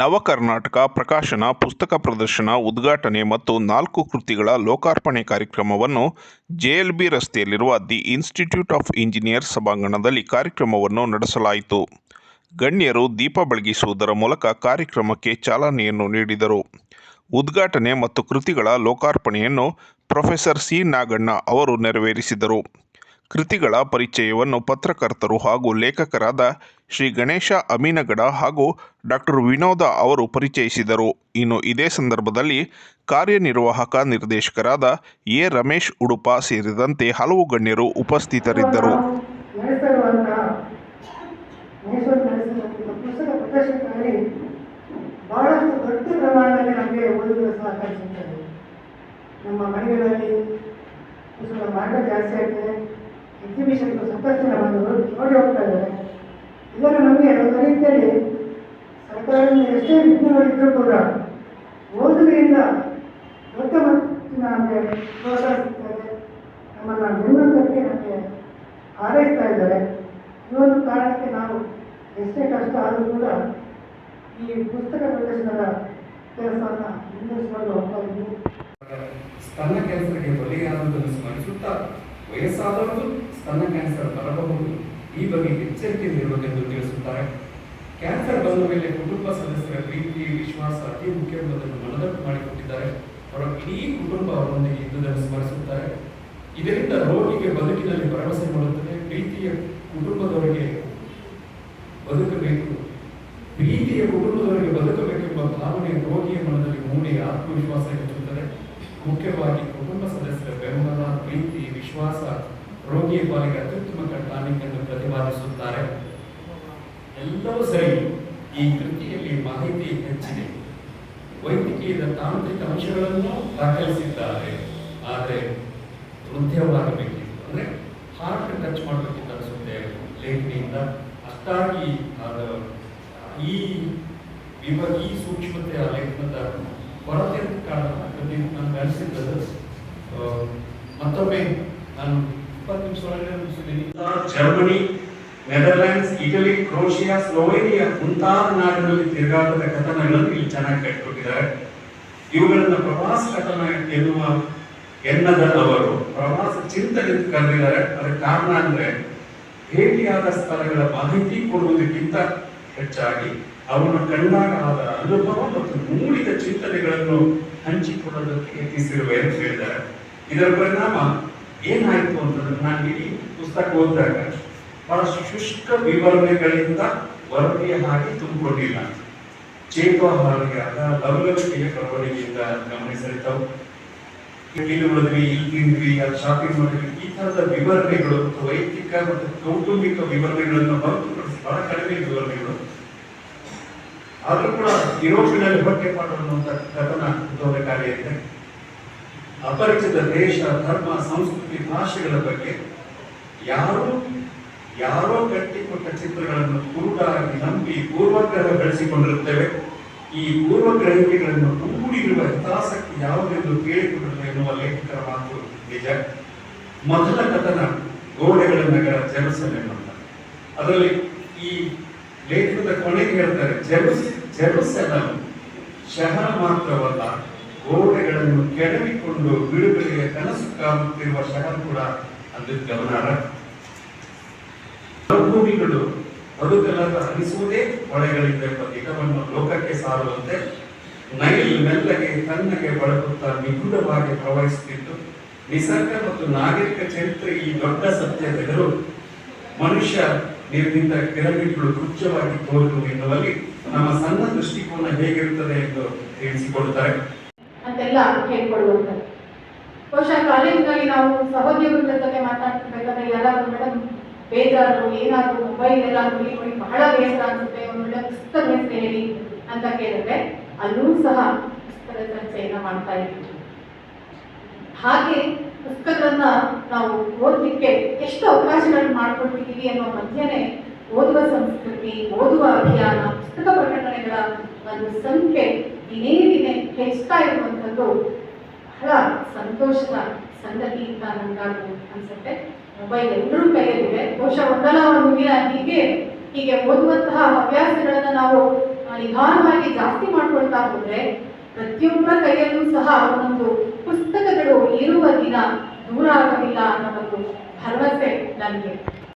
ನವಕರ್ನಾಟಕ ಪ್ರಕಾಶನ, ಪುಸ್ತಕ ಪ್ರದರ್ಶನ, ಉದ್ಘಾಟನೆ ಮತ್ತು ನಾಲ್ಕು ಕೃತಿಗಳ ಲೋಕಾರ್ಪಣೆ ಕಾರ್ಯಕ್ರಮವನ್ನು ಜೆಎಲ್ಬಿ ರಸ್ತೆಯಲ್ಲಿರುವ ದಿ ಇನ್ಸ್ಟಿಟ್ಯೂಟ್ ಆಫ್ ಇಂಜಿನಿಯರ್ ಸಭಾಂಗಣದಲ್ಲಿ ಕಾರ್ಯಕ್ರಮವನ್ನು ನಡೆಸಲಾಯಿತು. ಗಣ್ಯರು ದೀಪ ಬೆಳಗಿಸುವುದರ ಮೂಲಕ ಕಾರ್ಯಕ್ರಮಕ್ಕೆ ಚಾಲನೆಯನ್ನು ನೀಡಿದರು. ಉದ್ಘಾಟನೆ ಮತ್ತು ಕೃತಿಗಳ ಲೋಕಾರ್ಪಣೆಯನ್ನು ಪ್ರೊಫೆಸರ್ ಸಿ ನಾಗಣ್ಣ ಅವರು ನೆರವೇರಿಸಿದರು. ಕೃತಿಗಳ ಪರಿಚಯವನ್ನು ಪತ್ರಕರ್ತರು ಹಾಗೂ ಲೇಖಕರಾದ ಶ್ರೀ ಗಣೇಶ ಅಮೀನಗಡ ಹಾಗೂ ಡಾಕ್ಟರ್ ವಿನೋದ ಅವರು ಪರಿಚಯಿಸಿದರು. ಇನ್ನು ಇದೇ ಸಂದರ್ಭದಲ್ಲಿ ಕಾರ್ಯನಿರ್ವಾಹಕ ನಿರ್ದೇಶಕರಾದ ಎ. ರಮೇಶ್ ಉಡುಪ ಸೇರಿದಂತೆ ಹಲವು ಗಣ್ಯರು ಉಪಸ್ಥಿತರಿದ್ದರು. ನಮ್ಮ ಮನೆಗಳಲ್ಲಿ ಜಾಸ್ತಿ ಆಗ್ತದೆ ಎಕ್ಸಿಬಿಷನ್ ಸಾಕಷ್ಟು ಜನ ಬಂದು ನೋಡಿ ಹೋಗ್ತಾ ಇದ್ದಾರೆ. ಇದನ್ನು ನಮಗೆ ಒಂದು ರೀತಿಯಲ್ಲಿ ಸರ್ಕಾರದಿಂದ ಎಷ್ಟೇ ವಿಘ್ನಗಳಿದ್ದರೂ ಕೂಡ ಓದುಗರಿಂದ ದೊಡ್ಡ ಮಟ್ಟಿನ ನಮಗೆ ಪ್ರೋತ್ಸಾಹ ಸಿಗ್ತದೆ ನಮ್ಮನ್ನು ಬೆನ್ನುತಕ್ಕೆ ನಮಗೆ ಹಾರೈಸ್ತಾ ಇದ್ದಾರೆ. ಈ ಒಂದು ಕಾರಣಕ್ಕೆ ನಾವು ಎಷ್ಟೇ ಕಷ್ಟ ಆದರೂ ಕೂಡ ಈ ಪುಸ್ತಕ ಪ್ರದರ್ಶನದ ಕೆಲಸವನ್ನು ಮುಂದುವರಿಸಿಕೊಂಡು ಹೋಗ್ತಾ ಇದ್ದೀವಿ. ಸ್ತನ ಕೆಲಸಕ್ಕೆ ಸ್ಮರಿಸುತ್ತಾ ವಯಸ್ಸಾದವರು ಸ್ತನ ಕ್ಯಾನ್ಸರ್ ಬರಬಹುದು. ಈ ಬಗ್ಗೆ ಎಚ್ಚರಿಕೆಯಲ್ಲಿರಬೇಕೆಂದು ತಿಳಿಸುತ್ತಾರೆ. ಕ್ಯಾನ್ಸರ್ ಬಂದ ಮೇಲೆ ಕುಟುಂಬ ಸದಸ್ಯರ ಪ್ರೀತಿ, ವಿಶ್ವಾಸ ಅತಿ ಮುಖ್ಯವೆಂಬುದನ್ನು ಮನದಟ್ಟು ಮಾಡಿಕೊಟ್ಟಿದ್ದಾರೆ. ಅವರ ಇಡೀ ಕುಟುಂಬ ಅವರೊಂದಿಗೆ ಇದ್ದುದನ್ನು ಸ್ಮರಿಸುತ್ತಾರೆ. ಇದರಿಂದ ರೋಗಿಗೆ ಬದುಕಿನಲ್ಲಿ ಭರವಸೆ ಮಾಡುತ್ತದೆ. ಪ್ರೀತಿಯ ಕುಟುಂಬದವರಿಗೆ ಬದುಕಬೇಕು. ಪ್ರೀತಿಯ ಕುಟುಂಬದವರಿಗೆ ಬದುಕಬೇಕೆಂಬ ಭಾವನೆ ರೋಗಿಯ ಮನದಲ್ಲಿ ಮೂಡಿ ಆತ್ಮವಿಶ್ವಾಸ ಹೆಚ್ಚುತ್ತದೆ. ಮುಖ್ಯವಾಗಿ ಕುಟುಂಬ ಸದಸ್ಯರ ಬೆಂಬಲ, ಪ್ರೀತಿ ವಿಶ್ವಾಸ ರೋಗಿಯ ಪಾಲಿಗೆ ಅತ್ಯುತ್ತಮ ಟಾನಿಕ್ ಎಂದು ಪ್ರತಿಪಾದಿಸುತ್ತಾರೆ. ಎಲ್ಲವೂ ಸರಿ. ಈ ಕೃತಿಯಲ್ಲಿ ಮಾಹಿತಿ ಹೆಚ್ಚಿದೆ. ವೈದ್ಯಕೀಯದ ತಾಂತ್ರಿಕ ಅಂಶಗಳನ್ನು ದಾಖಲಿಸಿದ್ದಾರೆ. ಆದರೆ ಹೃದಯವಾಗಬೇಕಿತ್ತು ಅಂದರೆ ಹಾರ್ಟ್ ಟಚ್ ಮಾಡಬೇಕಿತ್ತು ಅನಿಸುತ್ತೆ. ಲೇಖನಿಯಿಂದ ಅಷ್ಟಾಗಿ ಅದು, ಈ ವಿವ, ಈ ಸೂಕ್ಷ್ಮತೆ ಆ ಲೇಖನದ ಕೊರತೆ ಕಾರಣ ನನಗೆ ಅನಿಸಿದ್ದದು ಮತ್ತೊಮ್ಮೆ ನಾನು ಇಪ್ಪತ್ತು ನಿಮಿಷ ಒಳಗಡೆ ಮುಗಿಸಿದ್ದೀನಿ Germany Netherlands Italy, Croatia, Slovenia ಮುಂತಾದ ನಾಡಿನಲ್ಲಿ ತಿರುಗಾಟದ ಕಥನಗಳನ್ನು ಇಲ್ಲಿ ಚೆನ್ನಾಗಿ ಕಟ್ಟಿಕೊಟ್ಟಿದ್ದಾರೆ ಇವುಗಳನ್ನು ಪ್ರವಾಸ ಕಥನ ಎನ್ನುವ ಅವರು ಪ್ರವಾಸ ಚಿಂತನೆ ಕರೆದಿದ್ದಾರೆ. ಅದಕ್ಕೆ ಕಾರಣ ಅಂದ್ರೆ ಭೇಟಿಯಾದ ಸ್ಥಳಗಳ ಮಾಹಿತಿ ಕೊಡುವುದಕ್ಕಿಂತ ಹೆಚ್ಚಾಗಿ ಅವನು ಕಂಡಾಗ ಆದ ಅನುಭವ ಮತ್ತು ಮೂಡಿದ ಚಿಂತನೆಗಳನ್ನು ಹಂಚಿಕೊಳ್ಳೋದಕ್ಕೆ ಯತ್ನಿಸಿರುವ ಎಂದು ಹೇಳಿದ್ದಾರೆ. ಇದರ ಪರಿಣಾಮ ಏನಾಯ್ತು ಅಂತಂದ್ರೆ ನಾನು ಇಡೀ ಪುಸ್ತಕ ಓದಿದಾಗ ಬಹಳ ಶುಷ್ಕ ವಿವರಣೆಗಳಿಂದ ವರದಿಯ ಹಾಗೆ ತುಂಬಿಕೊಂಡಿಲ್ಲ. ಆದ ಲವಲವಿಕೆಯ ಬರವಣಿಗೆಯಿಂದ ಗಮನಿಸಲಿದ್ದವು. ಇಲ್ಲಿ ಉಳಿದ್ವಿ ಇಲ್ಲಿ ತಿಂದ್ವಿ ಅಲ್ಲಿ ಶಾಪಿಂಗ್ ಮಾಡಿದ್ವಿ ಈ ತರದ ವಿವರಣೆಗಳು ಮತ್ತು ವೈಯಕ್ತಿಕ ಮತ್ತು ಕೌಟುಂಬಿಕ ವಿವರಣೆಗಳನ್ನು ಹೊರತುಪಡಿಸಿ ಬಹಳ ಕಡಿಮೆ ವಿವರಣೆಗಳು. ಆದರೂ ಕೂಡ ಯುರೋಪಿನಲ್ಲಿ ಹೊಟ್ಟೆ ಮಾಡುವಂತ ಕಥನ ಕುತೂಹಲಕಾರಿಯಾಗಿದೆ ಅಪರಿಚಿತ ದೇಶ, ಧರ್ಮ, ಸಂಸ್ಕೃತಿ, ಭಾಷೆಗಳ ಬಗ್ಗೆ ಯಾರು ಯಾರೋ ಕಟ್ಟಿಕೊಟ್ಟ ಚಿತ್ರಗಳನ್ನು ಕುರುಡಾಗಿ ನಂಬಿ ಪೂರ್ವಗ್ರಹ ಬೆಳೆಸಿಕೊಂಡಿರುತ್ತೇವೆ ಈ ಪೂರ್ವಗ್ರಹಿಕೆಗಳನ್ನು ಕೂಡಿರುವ ಹಿತಾಸಕ್ತಿ ಯಾವುದೆಂದು ಕೇಳಿಕೊಂಡಿರುವ ಎನ್ನುವ ಲೇಖಕರ ಮಾತು ನಿಜ. ಮೊದಲ ಕಥನ ಗೋಡೆಗಳ ನಗರ ಜೆರುಸಲೇಮ್ ಅದರಲ್ಲಿ ಈ ಲೇಖನದ ಕೊನೆಗೆ ಹೇಳ್ತಾರೆ, ಜೆರುಸ್, ಜೆರುಸಲಂ ಶಹರ ಮಾತ್ರವಲ್ಲ ಗೋಡೆಗಳನ್ನು ಕೆಡವಿಕೊಂಡು ಬಿಡುಗಡೆಯ ಕನಸು ಕಾಣುತ್ತಿರುವ ಸಹ ಕೂಡ ಅದು ಗಮನಾರ್ಹ. ಮರುಭೂಮಿಗಳು ಬದುಕಲಾದ ಹರಿಸುವುದೇ ಹೊಳೆಗಳಿಂದ ದಿಟವನ್ನು ಲೋಕಕ್ಕೆ ಸಾರುವಂತೆ ನೈಲ್ ಮೆಲ್ಲಗೆ ತನ್ನಗೆ ಬಳಕುತ್ತಾ ನಿಗೂಢವಾಗಿ ಪ್ರವಹಿಸುತ್ತಿದ್ದು ನಿಸರ್ಗ ಮತ್ತು ನಾಗರಿಕ ಚರಿತ್ರೆ ಈ ದೊಡ್ಡ ಸತ್ಯತೆಗಳು ಮನುಷ್ಯ ನಿರ್ಮಿತ ಪಿರಮಿಡ್ಗಳು ಕುಚ್ಚವಾಗಿ ತೋರುವುದು ಎನ್ನುವಲ್ಲಿ ನಮ್ಮ ಸಣ್ಣ ದೃಷ್ಟಿಕೋನ ಹೇಗಿರುತ್ತದೆ ಎಂದು ತಿಳಿಸಿಕೊಡುತ್ತಾರೆ. ಅಂತೆಲ್ಲ ಹೇಳ್ಕೊಳ್ಳುವಂಥದ್ದು ಬಹುಶಃ ಕಾಲೇಜಿನಲ್ಲಿ ನಾವು ಸಹೋದ್ಯೋಗಿಗಳ ಜೊತೆ ಮಾತಾಡ್ತಿರ್ಬೇಕಾದ್ರೆ ಯಾರಾದ್ರೂ ಮೇಡಮ್, ಬೇಜಾರು, ಏನಾದ್ರು ಮೊಬೈಲ್ ಎಲ್ಲ ನೋಡಿ ನೋಡಿ ಬಹಳ ಬೇಸರ ಅನ್ಸುತ್ತೆ, ಒಂದು ಪುಸ್ತಕ ಹೇಳಿ ಅಂತ ಕೇಳಿದ್ರೆ ಅಲ್ಲೂ ಸಹ ಪುಸ್ತಕದ ಚರ್ಚೆಯನ್ನ ಮಾಡ್ತಾ ಇದ್ದೀವಿ. ಹಾಗೆ ಪುಸ್ತಕಗಳನ್ನ ನಾವು ಓದಲಿಕ್ಕೆ ಎಷ್ಟು ಅವಕಾಶಗಳನ್ನು ಮಾಡ್ಕೊಳ್ತಿದ್ದೀವಿ ಅನ್ನೋ ಮಧ್ಯೆ ಓದುವ ಸಂಸ್ಕೃತಿ, ಓದುವ ಅಭಿಯಾನ, ಪುಸ್ತಕ ಪ್ರಕಟಣೆಗಳ ಒಂದು ಸಂಖ್ಯೆ ದಿನೇ ಹೆಚ್ಚುತ್ತಾ ಇರುವಂಥದ್ದು ಬಹಳ ಸಂತೋಷದ ಸಂಗತಿ ಅಂತ ನನಗಾದ್ರು ಅನ್ಸುತ್ತೆ. ಮೊಬೈಲ್ ಎಲ್ಲರೂ ಕೈಯಲ್ಲಿದೆ. ಬಹುಶಃ ಒಂದಲ್ಲ ಒಂದು ದಿನ ಹೀಗೆ ಹೀಗೆ ಓದುವಂತಹ ಹವ್ಯಾಸಗಳನ್ನ ನಾವು ನಿಧಾನವಾಗಿ ಜಾಸ್ತಿ ಮಾಡ್ಕೊಳ್ತಾ ಹೋದ್ರೆ ಪ್ರತಿಯೊಬ್ಬರ ಕೈಯಲ್ಲೂ ಸಹ ಒಂದೊಂದು ಪುಸ್ತಕಗಳು ಇರುವ ದಿನ ದೂರ ಆಗೋದಿಲ್ಲ ಅನ್ನೋ ಒಂದು ಭರವಸೆ ನನಗೆ.